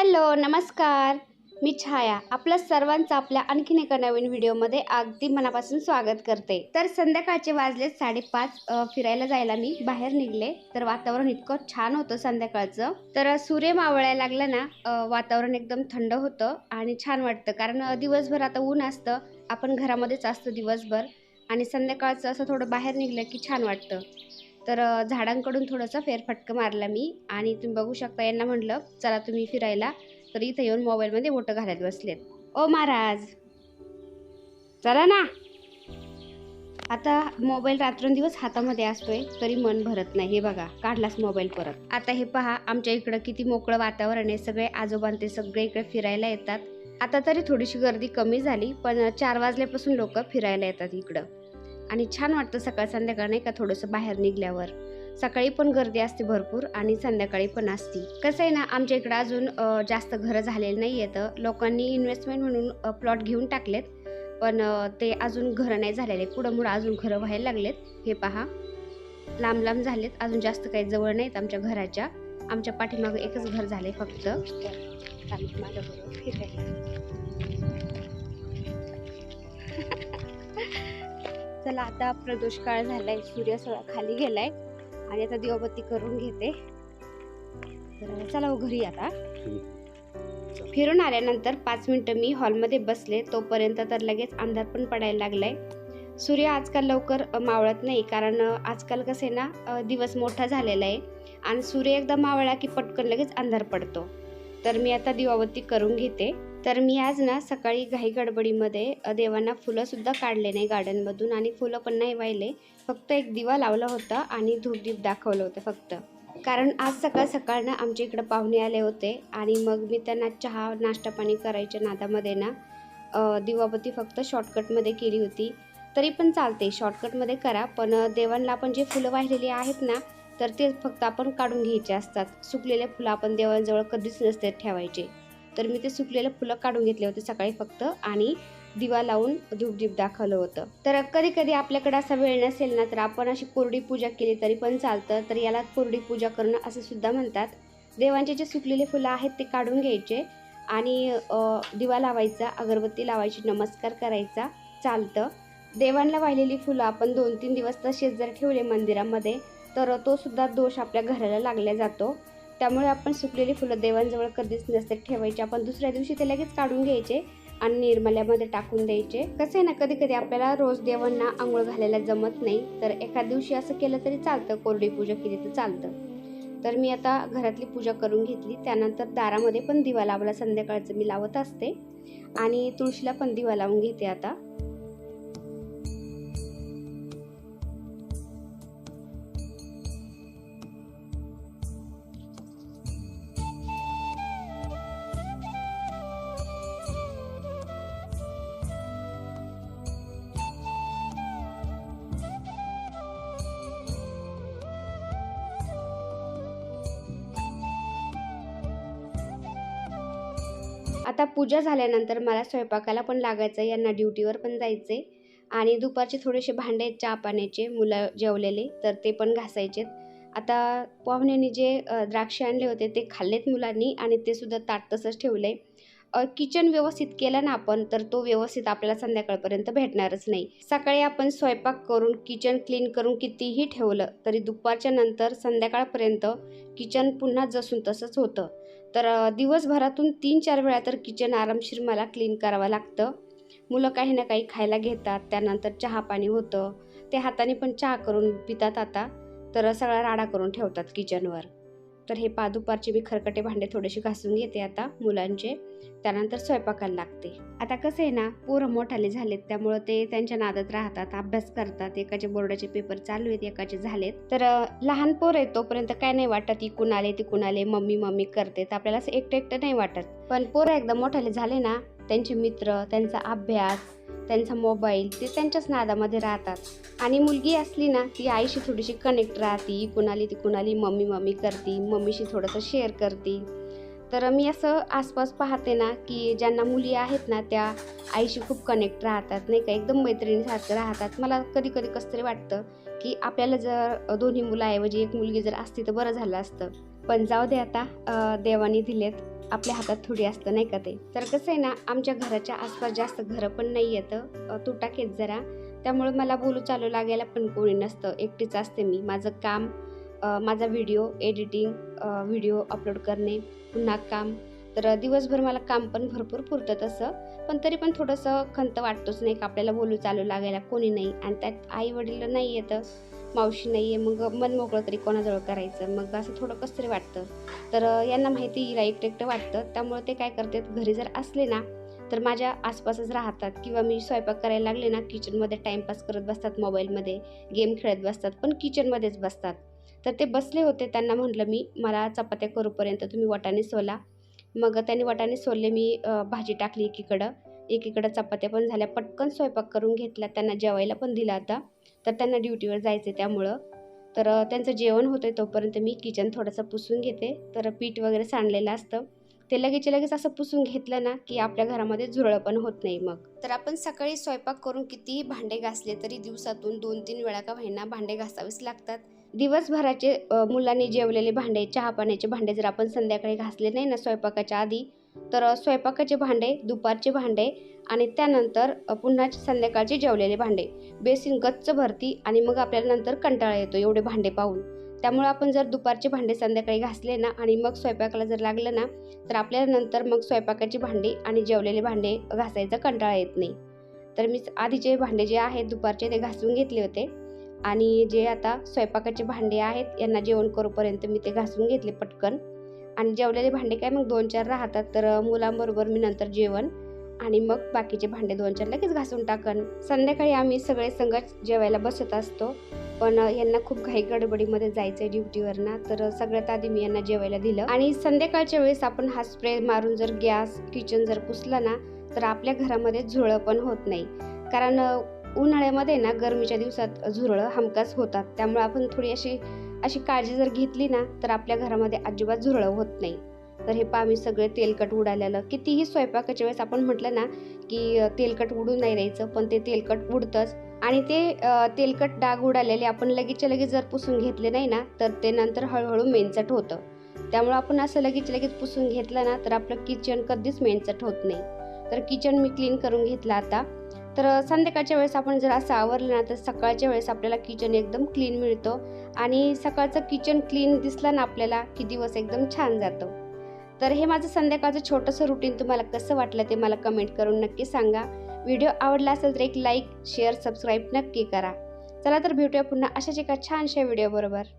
Hello नमस्कार. मी छाया. आपल्या सर्वांचं आपल्या आणखीन एका नवीन व्हिडिओमध्ये अगदी मनापासून स्वागत करते. तर संध्याकाळचे वाजले साडेपाच फिरायला जायला मी. बाहेर निघले. तर वातावरण इतकं छान होतं संध्याकाळचं. तर सूर्य मावळायला लागला ना वातावरण एकदम थंड होतं आणि छान वाटतं. कारण दिवसभर आता ऊन असतं. आपण घरामध्येच असतो दिवसभर. आणि संध्याकाळचं असं थोडं बाहेर निघलं की छान वाटतं. तर झाडांकडून थोडंसं फेरफटकं मारला मी आणि तुम्ही बघू शकता यांना म्हटलं चला तुम्ही फिरायला. तर इथं येऊन मोबाईलमध्ये बोटं घालत बसलेत. ओ महाराज! चला ना! आता मोबाईल रात्रंदिवस हातामध्ये असतोय तरी मन भरत नाही. हे बघा काढलाच मोबाईल परत. आता हे पहा आमच्या इकडं किती मोकळं वातावरण आहे. सगळे आजोबां ते सगळे इकडे फिरायला येतात. आता तरी थोडीशी गर्दी कमी झाली पण चार वाजल्यापासून लोक फिरायला येतात इकडं. आणि छान वाटतं सकाळ संध्याकाळ नाही का थोडंसं बाहेर निघल्यावर. सकाळी पण गर्दी असते भरपूर आणि संध्याकाळी पण असते. कसं आहे ना आमच्या इकडं अजून जास्त घरं झालेलं नाही आहेत. लोकांनी इन्व्हेस्टमेंट म्हणून प्लॉट घेऊन टाकलेत. पण ते अजून घरं नाही झालेले. पुढं मुळं अजून घरं व्हायला लागलेत. हे पहा. लांब लांब झालेत. अजून जास्त काही जवळ नाहीत आमच्या घराच्या. आमच्या पाठीमागं एकच घर झाले फक्त. चला आता प्रदोष काळ झालाय सूर्य खाली गेलाय. आणि आता दिवाबत्ती करून घेते. तर चला हो घरी आता. फिरून आल्यानंतर पाच मिनिटं मी हॉलमध्ये बसले तोपर्यंत तर लगेच अंधार पण पडायला लागलाय. सूर्य आजकाल लवकर मावळत नाही कारण आजकाल कसं आहे ना दिवस मोठा झालेला आहे. आणि सूर्य एकदा मावळला की पटकन लगेच अंधार पडतो. तर मी आता दिवाबत्ती करून घेते. तर मी आज ना सकाळी घाई गडबडीमध्ये देवांना फुलंसुद्धा काढले नाही गार्डनमधून आणि फुलं पण नाही वाहिले. फक्त एक दिवा लावला होता आणि धूपदीप दाखवलं होतं फक्त. कारण आज सकाळ सकाळ ना आमच्या इकडं पाहुणे आले होते आणि मग मी त्यांना चहा नाश्ता पाणी करायच्या नादामध्ये ना दिवाबती फक्त शॉर्टकटमध्ये केली होती. तरी पण चालते शॉर्टकटमध्ये करा. पण देवांना आपण जे फुलं वाहिलेली आहेत ना तर ते फक्त आपण काढून घ्यायचे असतात. सुकलेले फुलं आपण देवांजवळ कधीच नसते ठेवायचे. तर मी ते सुकलेलं फुलं काढून घेतले होते सकाळी फक्त आणि दिवा लावून धूपदीप दाखवलं होतं. तर कधी कधी आपल्याकडे असा वेळ नसेल ना तर आपण अशी कोरडी पूजा केली तरी पण चालतं. तर याला कोरडी पूजा करणं असं सुद्धा म्हणतात. देवांचे जे सुकलेले फुलं आहेत ते काढून घ्यायचे आणि दिवा लावायचा अगरबत्ती लावायची नमस्कार करायचा चालतं. देवांना वाहिलेली फुलं आपण दोन तीन दिवस तसेच जर ठेवले मंदिरामध्ये तर तो सुद्धा दोष आपल्या घराला लागला जातो. त्यामुळे आपण सुकलेली फुलं देवांजवळ कधीच नसते ठेवायची. आपण दुसऱ्या दिवशी ते लगेच काढून घ्यायचे आणि निर्मल्यामध्ये टाकून द्यायचे. कसं आहे ना कधी कधी आपल्याला रोज देवांना आंघोळ घालायला जमत नाही तर एका दिवशी असं केलं तरी चालतं. कोरडी पूजा केली तर चालतं. तर मी आता घरातली पूजा करून घेतली. त्यानंतर दारामध्ये पण दिवा लावला संध्याकाळचं मी लावत असते. आणि तुळशीला पण दिवा लावून घेते आता. आता पूजा झाल्यानंतर मला स्वयंपाकाला पण लागायचं यांना ड्युटीवर पण जायचे आणि दुपारचे थोडेसे भांडे आहेत चहा पाण्याचे मुलं जेवलेले तर ते पण घासायचेत. आता पाहुण्यांनी जे द्राक्षे आणले होते ते खाल्लेत मुलांनी आणि ते सुद्धा ताट तसंच ठेवलं आहे किचन व्यवस्थित केलं ना आपण तर तो व्यवस्थित आपल्याला संध्याकाळपर्यंत भेटणारच नाही. सकाळी आपण स्वयंपाक करून किचन क्लीन करून कितीही ठेवलं तरी दुपारच्या नंतर संध्याकाळपर्यंत किचन पुन्हा जसून तसंच होतं. तर दिवसभरातून तीन चार वेळा तर किचन आरामशीर मला क्लीन करावं लागतं. मुलं काही ना काही खायला घेतात त्यानंतर चहा पाणी होतं. ते हाताने पण चहा करून पितात आता. तर सगळा राडा करून ठेवतात किचनवर तर हे पादुपारचे मी खरकटे भांडे थोडेसे घासून घेते आता मुलांचे. त्यानंतर स्वयंपाकाला लागते. आता कसं आहे ना पोरं मोठाले झालेत त्यामुळं ते त्यांच्या नादात राहतात अभ्यास करतात. एकाचे बोर्डाचे पेपर चालू आहेत एकाचे झालेत. तर लहान पोर आहे तोपर्यंत काय नाही वाटत इकून आले तिकून आले मम्मी मम्मी करते. तर आपल्याला असं एकटं एकटं नाही वाटत. पण पोरं एकदा मोठाले झाले ना त्यांचे मित्र त्यांचा अभ्यास त्यांचा मोबाईल ते त्यांच्याच नादामध्ये राहतात. आणि मुलगी असली ना ती आईशी थोडीशी कनेक्ट राहते कुणाली ती कुणाली मम्मी मम्मी करते मम्मीशी थोडंसं शेअर करते. तर मी असं आसपास पाहते ना की ज्यांना मुली आहेत ना त्या आईशी खूप कनेक्ट राहतात नाही का? एकदम मैत्रिणीसारखं राहतात. मला कधी कधी कसं तरी वाटतं की आपल्याला जर दोन्ही मुलाऐवजी एक मुलगी जर असती तर बरं झालं असतं. पण जाऊ दे आता देवानी देवाने दिलेत. आपल्या हातात थोडी असतं नाही का ते? तर कसं आहे ना आमच्या घराच्या आसपास जास्त घरं पण नाही येतं तुटाकेत जरा. त्यामुळे मला बोलू चालू लागायला पण कोणी नसतं. एकटीच असते मी. माझं काम माझा व्हिडिओ एडिटिंग व्हिडिओ अपलोड करणे पुन्हा काम. तर दिवसभर मला काम पण भरपूर पुरतं तसं. पण तरी पण थोडंसं खंत वाटतोच नाही का? आपल्याला बोलू चालू लागायला कोणी नाही. आणि त्यात आई वडील नाही येतं. मावशी नाही आहे मग मन मोकळं तरी कोणाजवळ करायचं? मग असं थोडं कसं तरी वाटतं. तर यांना माहिती हिला एकटं एकटं वाटतं. त्यामुळे ते काय करतात घरी जर असले ना तर माझ्या आसपासच राहतात. किंवा मी स्वयंपाक करायला लागले ना किचनमध्ये टाईमपास करत बसतात मोबाईलमध्ये गेम खेळत बसतात पण किचनमध्येच बसतात. तर ते बसले होते त्यांना म्हटलं मी मला चपात्या करूपर्यंत तुम्ही वाटाणे सोला. मग त्यांनी वाटाणे सोलले मी भाजी टाकली एकीकडं. एकीकडं चपात्या पण झाल्या पटकन स्वयंपाक करून घेतला. त्यांना जेवायला पण दिला आता. तर त्यांना ड्युटीवर जायचं त्यामुळं. तर त्यांचं जेवण होतं तोपर्यंत मी किचन थोडंसं पुसून घेते. तर पीठ वगैरे सांडलेलं असतं. ते लगेच लगेच असं पुसून घेतलं ना की आपल्या घरामध्ये झुरळ पण होत नाही मग. तर आपण सकाळी स्वयंपाक करून कितीही भांडे घासले तरी दिवसातून दोन तीन वेळा का होईना भांडे घासावेच लागतात. दिवसभराचे मुलांनी जेवलेले भांडे चहा पाण्याचे भांडे जर आपण संध्याकाळी घासले नाही ना स्वयंपाकाच्या आधी तर स्वयंपाकाचे भांडे दुपारचे भांडे आणि त्यानंतर पुन्हा संध्याकाळचे जेवलेले भांडे. बेसिन गच्च भरती आणि मग आपल्याला नंतर कंटाळा येतो एवढे भांडे पाहून. त्यामुळे आपण जर दुपारचे भांडे संध्याकाळी घासले ना आणि मग स्वयंपाकाला जर लागलं ना तर आपल्याला नंतर मग स्वयंपाकाची भांडी आणि जेवलेले भांडे घासायचा कंटाळा येत नाही. तर मी आधीचे भांडे जे आहेत दुपारचे ते घासून घेतले होते. आणि जे आता स्वयंपाकाचे भांडे आहेत यांना जेवण करूपर्यंत मी ते घासून घेतले पटकन. आणि जेवलेले भांडे काय मग दोन चार राहतात. तर मुलांबरोबर मी नंतर जेवण आणि मग बाकीचे भांडे दोन चार लगेच घासून टाकन. संध्याकाळी आम्ही सगळे संगत जेवायला बसत असतो. पण यांना खूप घाई गडबडीमध्ये जायचं आहे ड्युटीवरना. तर सगळ्यात आधी मी यांना जेवायला दिलं. आणि संध्याकाळच्या वेळेस आपण हा स्प्रे मारून जर गॅस किचन जर पुसला ना तर आपल्या घरामध्ये झुळं पण होत नाही. कारण उन्हाळ्यामध्ये ना गरमीच्या दिवसात झुरळं हमखास होतात. त्यामुळे आपण थोडी अशी अशी काळजी जर घेतली ना तर आपल्या घरामध्ये अजिबात झुरळं होत नाही. तर हे पा मी सगळे तेलकट उडालेलं. कितीही स्वयंपाकाच्या वेळेस आपण म्हटलं ना की तेलकट उडून नाही राहायचं पण ते तेलकट उडतंच. आणि ते तेलकट डाग उडालेले आपण लगेचच्या लगेच जर पुसून घेतले नाही ना तर ते नंतर हळूहळू मेनचट होतं. त्यामुळं आपण असं लगेच लगेच पुसून घेतलं ना तर आपलं किचन कधीच मेनचट होत नाही. तर किचन मी क्लीन करून घेतलं आता. तर संध्याकाळच्या वेळेस आपण जर असं आवरलं ना तर सकाळच्या वेळेस आपल्याला किचन एकदम क्लीन मिळतो. आणि सकाळचं किचन क्लीन दिसलं ना आपल्याला की दिवस एकदम छान जातो. तर हे माझं संध्याकाळचं छोटंसं रुटीन तुम्हाला कसं वाटलं ते मला कमेंट करून नक्की सांगा. व्हिडिओ आवडला असेल तर एक लाईक शेअर सबस्क्राईब नक्की करा. चला तर भेटूया पुन्हा अशाच एका छानशा व्हिडिओ बरोबर.